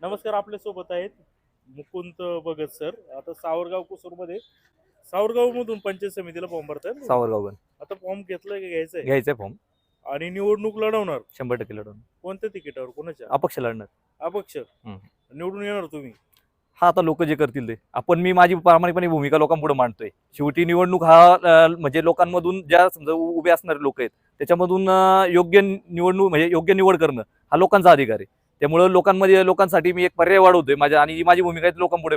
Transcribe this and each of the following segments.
नमस्कार आपल्यासोबत आहेत मुकुंद भगत सर. आता सावरगाव कुसूरमध्ये सावरगाव मधून पंचायत समितीला फॉर्म भरताय सावरगावन आता फॉर्म घेतलाय का घ्यायचंय घ्यायचंय फॉर्म आणि निवडणूक लढवणार? शंभर टक्के लढवून कोणत्या तिकिटावर? कोणाच्या? अपक्ष लढणार. अपक्ष. निवडून येणार तुम्ही? हा आता लोक जे करतील ते. आपण मी माझी प्रामाणिकपणे भूमिका लोकांपुढे मांडतोय. शेवटी निवडणूक हा म्हणजे लोकांमधून ज्या समजा उभे असणारे लोक आहेत त्याच्यामधून योग्य निवडणूक म्हणजे योग्य निवड करणं हा लोकांचा अधिकार आहे. त्यामुळं लोकांमध्ये लोकांसाठी मी एक पर्याय वाढवतोय माझ्या आणि माझी भूमिका लोकांपुढे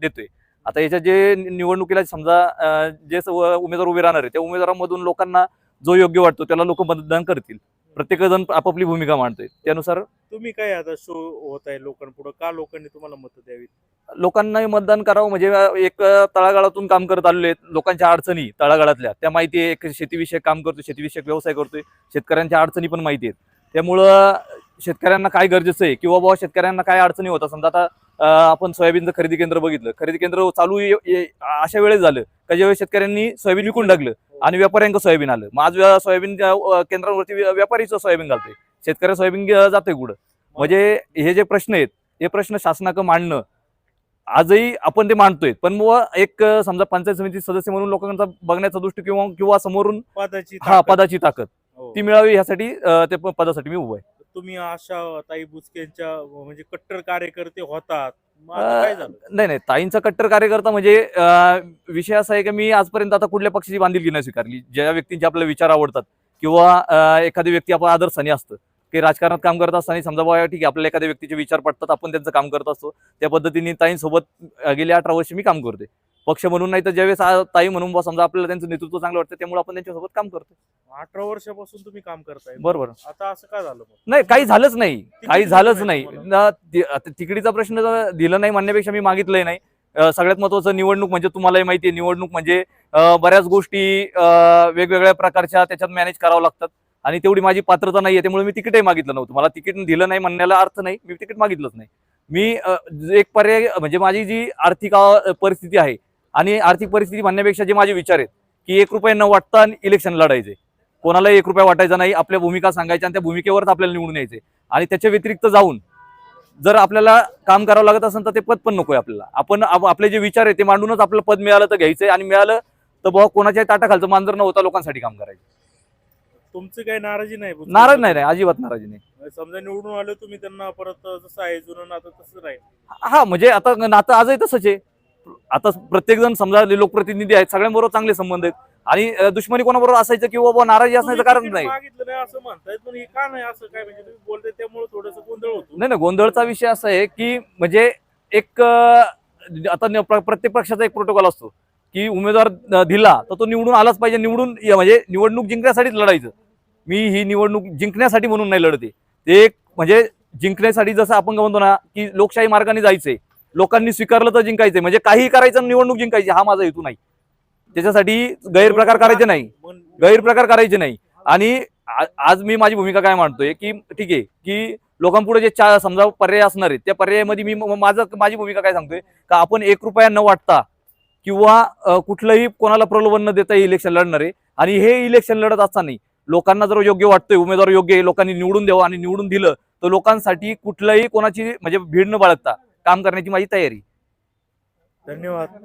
देतोय. आता याच्यात जे निवडणुकीला समजा जे उमेदवार उभे राहणार आहे त्या उमेदवारांमधून लोकांना जो योग्य वाटतो त्याला लोक मतदान करतील. प्रत्येक जण आपापली भूमिका मांडतोय. त्यानुसार तुम्ही काय आता शो होत आहे लोकांपुढे? का लोकांनी तुम्हाला मत द्यावी लोकांना मतदान करावं म्हणजे एक तळागाळातून काम करत आलेले आहेत लोकांच्या अडचणी तळागाळातल्या. त्या माहिती आहे एक शेतीविषयक काम करतोय शेतीविषयक व्यवसाय करतोय शेतकऱ्यांच्या अडचणी पण माहिती आहेत. त्यामुळं शेतकऱ्यांना काय गरजेचं आहे? किंवा बाबा शेतकऱ्यांना काय अडचणी होतात समजा आता आपण सोयाबीनचं खरेदी केंद्र बघितलं. खरेदी केंद्र चालू अशा वेळेस झालं का ज्यावेळेस शेतकऱ्यांनी सोयाबीन विकून टाकलं आणि व्यापाऱ्यांचं सोयाबीन आलं. मग आज सोयाबीन केंद्रावरती व्या- व्यापारीचं सोयाबीन घालतोय. शेतकऱ्या सोयाबीन जाते कुठं? म्हणजे हे जे प्रश्न आहेत हे प्रश्न शासनाकडे मांडणं आजही आपण ते मांडतोय. पण मग एक समजा पंचायत समिती सदस्य म्हणून लोकांचा बघण्याचा दृष्टी किंवा किंवा समोरून पदाची हा. पदाची ताकद. हो. ती मिळावी यासाठी ते पदासाठी मी उभा आहे. तुम्ही आशा ताई बुचकेंच्या म्हणजे कट्टर कार्यकर्ते होतात. मग आता काय झालं? नाही नाही. ताईंचा कट्टर कार्यकर्ता म्हणजे अं, विषय असा आहे की मी आजपर्यंत आता कुठल्या पक्षाची बांधिलकी नाही स्वीकारली. ज्या व्यक्तींचे आपले विचार आवडतात किंवा अं, एखादी व्यक्ती आपण आदर्शाने असतं की राजकारणात काम करत असताना समजा बाबा ठीक आहे आपल्याला एखाद्या व्यक्तीचे विचार पडतात आपण त्यांचं काम करत असतो. त्या पद्धतीने ताईंसोबत अं, गेली अठरा वर्ष मी काम करते पक्ष म्हणून नाही तर ज्यावेळेस ताई म्हणून समजा आपल्याला त्यांचं नेतृत्व चांगलं वाटतं त्यामुळे आपण त्यांच्यासोबत काम करतो अठरा वर्षापासून तुम्ही काम करताय. बरोबर. आता असं का झालं मग? नाही काही झालंच नाही. काही झालंच नाही नाही. तुम्हाला? न- ति- आता तिकडीचा प्रश्न जर दिलं नाही म्हणण्यापेक्षा मी मागितलंय नाही. अं, सगळ्यात महत्वाचं निवडणूक म्हणजे तुम्हालाही माहिती आहे निवडणूक म्हणजे अं, बऱ्याच गोष्टी अं, वेगवेगळ्या प्रकारच्या त्याच्यात मॅनेज करावं लागतात. आणि तेवढी माझी पात्रता नाहीये त्यामुळे मी तिकीटही मागितलं नव्हतं. मला तिकीट दिलं नाही म्हणण्याला अर्थ नाही मी तिकीट मागितलंच नाही. मी अं, एक पर्याय म्हणजे माझी जी आर्थिक अं, परिस्थिती आहे आणि आर्थिक परिस्थिती म्हणण्यापेक्षा जे माझे विचार आहेत की एक रुपये न वाटता इलेक्शन लढायचे. कोणाला एक रुपया वाटायचा नाही आपल्या भूमिका सांगायच्या आणि त्या भूमिकेवरच आपल्याला निवडून यायचे. आणि त्याच्या व्यतिरिक्त जाऊन जर आपल्याला काम करावं लागत असेल तर ते पद पण नकोय आपल्याला. आपण आप- आपले जे विचार आहे ते मांडूनच आपलं पद मिळालं तर घ्यायचंय आणि मिळालं तर बाबा कोणाच्या ताटाखालचं मांजर न होता लोकांसाठी काम करायचं. तुमचं काही नाराजी नाही? नाराज नाही नाही अजिबात नाराजी नाही. समजा निवडून आले तुम्ही त्यांना परत जसं आहे जुनं नातं तसं राहील. हा म्हणजे आता नातं आजही तसंच आहे. आता प्रत्येक जण समजा लोकप्रतिनिधी आहेत सगळ्यांबरोबर चांगले संबंध आहेत. आणि दुश्मनी कोणाबरोबर असायचं किंवा बाबा नाराजी असण्याचं कारण तिकीट नाही. मागितलं नाही असं म्हणतायत पण हे का नाही असं काय म्हणजे तुम्ही बोलताय त्यामुळे थोडस गोंधळ होतो. नाही ना गोंधळचा विषय असा आहे की म्हणजे एक आता प्रत्येक पक्षाचा एक प्रोटोकॉल असतो की उमेदवार दिला तर तो निवडून आलाच पाहिजे. निवडून म्हणजे निवडणूक जिंकण्यासाठीच लढायचं. मी ही निवडणूक जिंकण्यासाठी म्हणून नाही लढते. ते एक म्हणजे जिंकण्यासाठी जसं आपण म्हणतो ना की लोकशाही मार्गाने जायचंय. लोकांनी स्वीकारलं तर जिंकायचंय. म्हणजे काही करायचं आणि निवडणूक जिंकायची हा माझा हेतू नाही. त्याच्यासाठी गैरप्रकार करायचे नाही. गैरप्रकार करायचे नाही. आणि आज मी माझी भूमिका काय मांडतोय की ठीक आहे की लोकांपुढे जे चार समजा पर्याय असणार आहेत त्या पर्यायामध्ये मी माझं माझी भूमिका काय सांगतोय का आपण एक रुपया न वाटता किंवा कुठलंही कोणाला प्रलोभन न देता इलेक्शन लढणार आहे. आणि हे इलेक्शन लढत असताना लोकांना जर योग्य वाटतंय उमेदवार योग्य आहे लोकांनी निवडून द्यावं आणि निवडून दिलं तर लोकांसाठी कुठलंही कोणाची म्हणजे भीड न बाळगता काम करण्याची माझी तयारी. धन्यवाद.